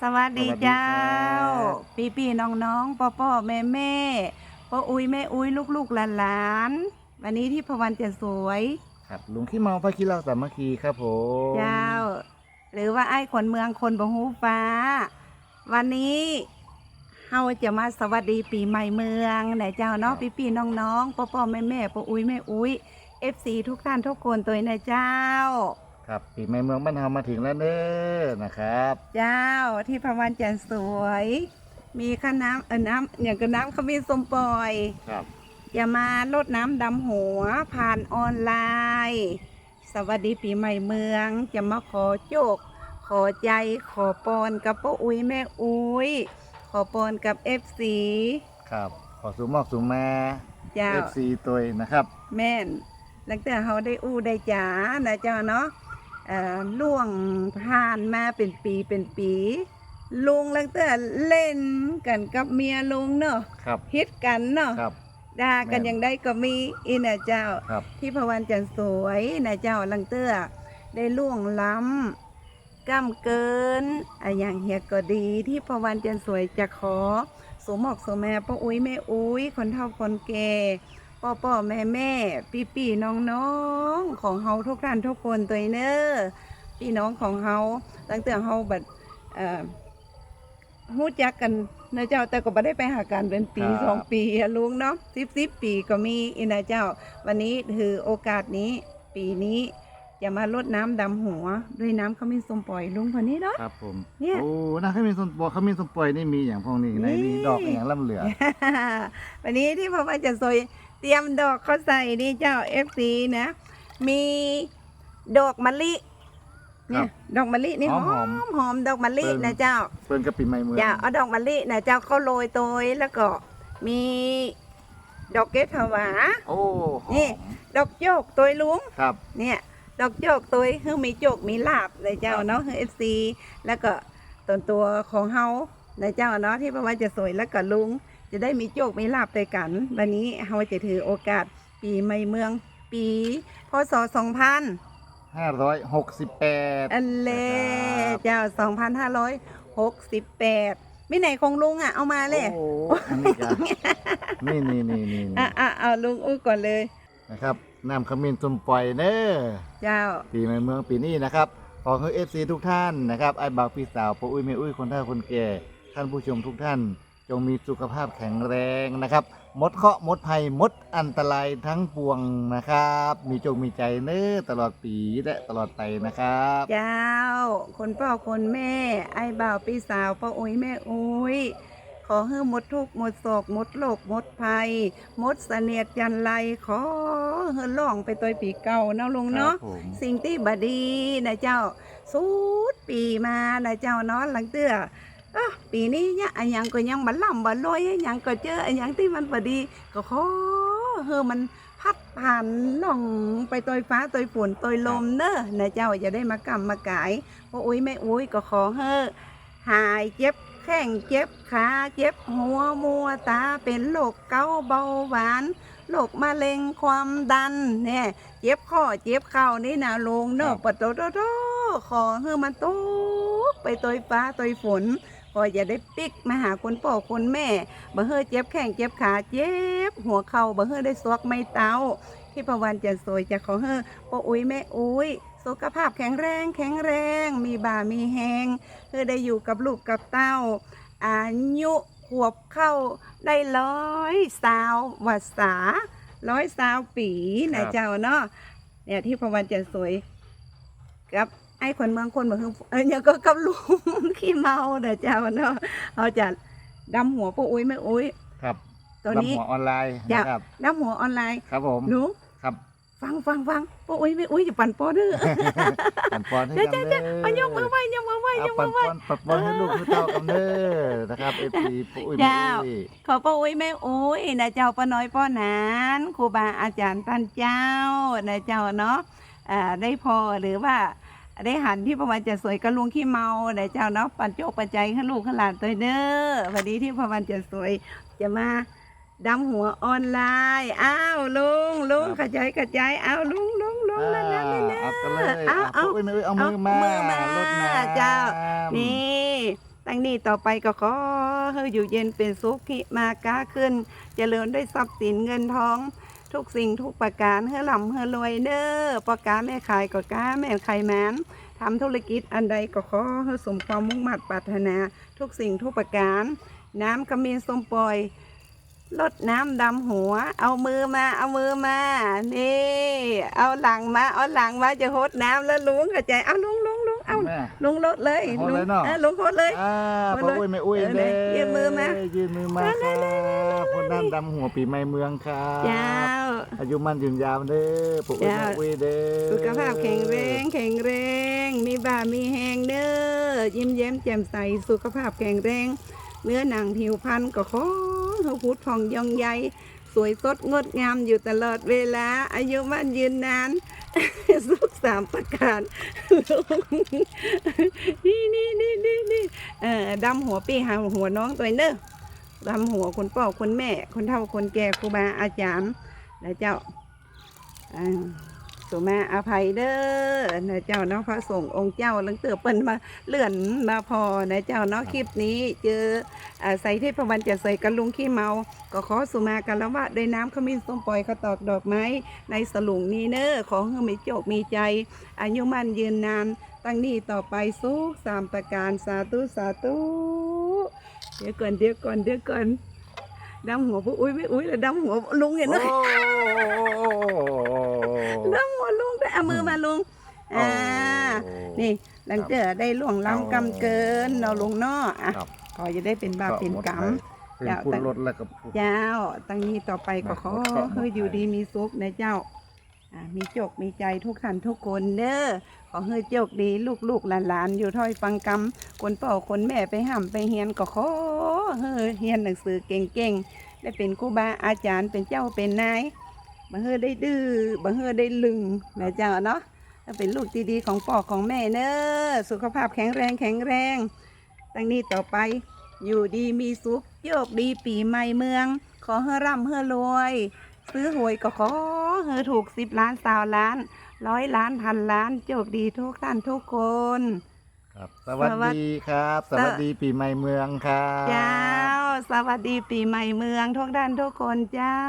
สวัสดีสวัสดีเจ้าครับปีปีน้องน้องๆพ่อพ่อแม่แม่พ่ออุ้ยแม่อุ้ยลูกลูกหลานหลานๆวันนี้ที่พวันจะสวย ครับลุงขี้เมาพระขี้เหล่าสามัคคีครับผมเจ้า หรือว่าไอ้คนเมืองคนบงหูฟ้า วันนี้เฮาจะมาสวัสดีปีใหม่เมืองไหนเจ้าเนาะปีปีน้องน้องๆพ่อพ่อแม่แม่พ่ออุ้ยแม่อุ้ยเอฟซีทุกท่านทุกคนตัวนะเจ้า ครับปีใหม่เมืองบ้านเฮามาถึงแล้วเด้อนะครับ เจ้าที่พวันจันทร์สวย มีข้าน้ำเออน้ำอย่างกับน้ำขมิ้นสมปล่อย ครับ อย่ามาลดน้ำดำหัวผ่านออนไลน์ สวัสดีปีใหม่เมือง จะมาขอโจก ขอใจขอปอนกับป้าอุ้ยแม่อุ้ยขอปอนกับเอฟซีครับ ขอสูมอกสูมาเจ้าเอฟซีตัวนะครับ แม่นตั้งแต่เขาได้อู้ได้จ๋านะเจ้าเนาะเอ่อ ล่วงผ่านมาเป็นปีเป็นปี ลุงตั้งแต่เล่นกันกับเมียลุงเนาะครับฮิตกันเนาะครับด่ากันแม่นยังได้ก็มีอีนะเจ้าครับที่พวันจันทร์สวยนะเจ้าลังเตื้อได้ล่วงล้ำก้ำเกินอะอย่างเฮียก็ดีที่พวันจันทร์สวยจะขอสวมหมอกสวมแม่ป้าอุ้ยแม่อุ้ยคนเฒ่าคนแก่ ป้อป้อแม่แม่พี่พี่น้องน้องๆของเฮาทุกท่านทุกคนตัวเนอพี่น้องของเฮาตั้งแต่เฮาบัดเอ่อฮู้จักกันนะเจ้าแต่ก็บ่ได้ไปหากันเป็นปีครับสองปีอะลุงเนาะสิบสิบปีก็มีอีนะเจ้า วันนี้ถือโอกาสนี้ปีนี้จะมาลดน้ำดำหัว ด้วยน้ำขมิ้นส้มปล่อยลุงคนนี้เนาะครับผมเนี่ยโอ้นะเขามีส้มปล่อยเขามีส้มปล่อยนี่มีอย่างพวกนี้ในนี่มีดอกอย่างล่ำเหลือ วันนี้ที่พ่อว่าจะซอย เตรียมดอกเขาใส่นี่เจ้าเอฟซีนะ มีดอกมะลิเนี่ยดอกมะลินี่หหออมมหอมดอกมะลิเปิ้ลนะเจ้า เปิ้นกับปีใหม่เมืองจะเอาดอกมะลินะเจ้าเขาโรยโตยแล้วก็มีดอกเกสถวา โอ้หอมนี่ ดอกโยกโตยลุงครับ เนี่ย ดอกโจกตัวคือมีโจกมีลาบในเจ้าครับ เนาะคือเอฟซีแล้วก็ตนตัวของเฮาในเจ้าเนาะที่พระว่าจะสวยแล้วก็ลุง จะได้มีโจกมีลาบไปกัน วันนี้เฮาจะถือโอกาสปีใหม่เมือง ปีพศสองพันห้าร้อยหกสิบแปดอันเลนะครับเจ้าสองพันห้าร้อยหกสิบแปดไม่ไหนของลุงอะเอามาเลยโอ้อันนี้กันนี่นี่นี่นี่อะอะเอาลุงอู้ก่อนเลยนะครับน้ำขมิ้นส้มปล่อยเน้อเจ้า ปีใหม่เมืองปีนี้นะครับขอให้เอฟซีทุกท่านนะครับไอ้บ่าวพี่สาวพ่ออุ้ยแม่อุ้ยคนเฒ่าคนแก่ท่านผู้ชมทุกท่าน จงมีสุขภาพแข็งแรงนะครับหมดเคราะห์หมดภัยหมดอันตรายทั้งปวงนะครับ มีจงมีใจเน้อตลอดปีและตลอดไปนะครับเจ้า คนพ่อคนแม่ ไอ้บ่าวพี่สาวป้าอุ้ยแม่อุ้ยขอให้หมดทุกข์หมดโศกหมดโลกหมดภัยหมดเสนียดจันไรขอให้ล่องไปตัวปีเก่าเนาะลุงเนาะครับผมสิ่งที่บดีนะเจ้าสูดปีมานะเจ้าเนาะหลังเตื้ออะ ปีนี้เนี่ยอันยังก็ยังบันล่ำบันลอยอันยังก็เจออันยังที่มันบดี ก็ขอเฮอมันพัดผ่านล่องไปตัวฟ้าตัวฝนตัวลมเนอะนะเจ้าจะได้มากำมากายพ่ออุ้ยแม่อุ้ยก็ขอเฮอหายเจ็บแข้งเจ็บขาเจ็บหัวมัวตาเป็นโรคเกาเบาหวานโรคมะเร็งความดันเนี่ยเจ็บข้อเจ็บเข่านี่นะลงเนอะปะโตโตโตขอให้มันตกไปตัวฟ้าตัวฝน ออย่าได้ปิกมาหาคนพ่อคนแม่ บ่เฮอเจ็บแข้งเจ็บขาเจ็บหัวเข่าบ่เฮอได้ซวกไม่เต้าที่พระวันจะสวยจะขอเฮอพ่ออุ้ยแม่อุ้ยสุขภาพแข็งแรงแข็งแรง มีบ่ามีแหงเพื่อได้อยู่กับลูกกับเต้าอายุขวบเข้าได้ร้อยสาววัดษาร้อยสาวปีนะเจ้าเนาะเนี่ยที่พระวันจะสวยกับ ไอ้คนเมืองคนเมืองเออเนี่ยก็กับลุงขี้เมาเด้อเจ้าเนาะเขาจะดำหัวป้าอุ้ยแม่อุ้ยครับตัวนี้รับหัวออนไลน์จ้ะนะครับดำหัวออนไลน์ครับผมหนูครับ ฟังฟังฟังป้าอุ้ยแม่อุ้ยอย่าปั่นปอเด้อปันปอนให้เดี๋ยวกันเดี๋เด้ยวอเอายกมือไหว้ยกมือไหว้เอายกปัมืนอไหว้ปอนปันปอนให้ลูกให้เต้ากันเด้อนะครับเอฟซีอุ้ยเจ้าอุ้ยขอป้าอุ้ยแม่อุ้ยนะเจ้าป้าน้อยป้าหนานครูบาอาจารย์ท่านเจ้านะเจ้าเนาะอ่าได้พอหรือว่า ได้หันที่ประวันจะสวยกระลุงขี้เมานะเจ้าเนาะปันโจกปัจจัยข้าลูกข้าหลานตัวเด้อวันนี้ที่ประวันจะสวยจะมาดำหัวออนไลน์อ้าวลุงลุงกระจายกระจายอ้าวลุงลุงลุงนั่นนั่นนี่นะเอากันเลยเอาเอาอุ้ยอุ้ยเอามือมาเอามือมาลดน้ำเจ้า นี่ตั้งนี้ต่อไปก็ขอให้อยู่เย็นเป็นสุขหิมาก้าขึ้น เจริญด้วยทรัพย์สินเงินทอง ทุกสิ่งทุกประการเฮือลำเฮือรวยเด้อปอกาแม่ขายก็ก้าแม่ขายแมนทำธุรกิจอันใดก็ขอให้สมความมุ่งมั่นปรารถนา ทุกสิ่งทุกประการ น้ำขมิ้นส้มปล่อยลดน้ำดำหัว เอามือมา เอามือมา นี่ เอาหลังมา เอาหลังมาจะหดน้ำแล้วลุงกระจายเอาลุงลุงลุง เอาแม่ลุงลดเลยหดเลยเนาะออลุงหดเลยอ่าเอาพ่อเลยอุ้ยแม่อุ้ยเออเด้ยื่นมือมายื่นมือมาครับคนด้านดำหัวปีใหม่เมืองครับเจ้าอายุมันยืนยาวเด้อพ่ออุ้ยเจ้าแม่อุ้ยเด้อสุขภาพแข็งแรงแข็งแรง มีบ่ามีแหงเด้อยิ้มแย้มแจ่มใสสุขภาพแข็งแรง เนื้อหนังผิวพรรณก็ขอให้พุทธพองยองใยสวยสดงดงามอยู่ตลอดเวลา อายุมั่นยืนนาน สุขสามประการนี่นี่นี่นี่นี่เอ่อดำหัวปีหาหัวน้องตัวเนอะดำหัวคนพ่อคนแม่ คนเฒ่าคนแก่ครูบาอาจารย์และเจ้าอ่า สุมาอภัยเด้อนะเจ้าเนาะพระสงฆ์องค์เจ้าลังเตือเปิ้นมาเลื่อนมาพอนะเจ้าเนาะคลิปนี้เจออาใส่เทพวันจะใส่กันลุงขี้เมา ก็ขอสุมากันละวะด้วยน้ำขมิ้นส้มปล่อยข้าวตอกดอกไม้ ในสลุงนี้เนอขอให้มีโจกมีใจอายุมันยืนนาน ตั้งนี้ต่อไปสุขสามประการสาธุสาธุเดี๋ยวก่อนเดี๋ยวก่อนเดี๋ยวก่อนดำหัวผู้อุ้ยไม่อุ้ยแล้วดำหัวลุงเห็นไหม โอ้ดำหัวลุงได้เอามือมาลุงอ่านี่หลังเจอได้ล่วงล้ำกำเกินเนาะลุงเนาะอะครับ ขอจะได้เป็นบาปเป็นกรรม เป็นคุณรถแล้วก็เจ้า ตั้งนี้ต่อไปก็ขอนะให้อยู่ดีมีสุขนะเจ้าอ่ามีโจกมีใจทุกท่านทุกคนเด้อ ขอให้โจกดีลูกลูกหลานหลานอยู่ถ้อยฟังกรรมคนพ่อคนแม่ไปห้ำไปเฮียนก็ขอให้เฮียนหนังสือเก่งๆ ได้เป็นครูบาอาจารย์เป็นเจ้าเป็นนาย บังเฮอได้ดื้อบังเฮอได้ลึงนะเจ้าเนาะถ้าเป็นลูกที่ดีของพ่อของแม่เนอะสุขภาพแข็งแรงแข็งแรงตั้งนี้ต่อไป อยู่ดีมีสุขโยกดีปีใหม่เมือง ขอให้ร่ำให้รวย ซื้อหวยก็ขอให้ถูกสิบล้านสาวล้าน ร้อยล้านพันล้านโชคดีทุกท่านทุกคนครับสวัสดีครับ สวัสดีปีใหม่เมืองครับเจ้า สวัสดีปีใหม่เมืองทุกท่านทุกคนเจ้า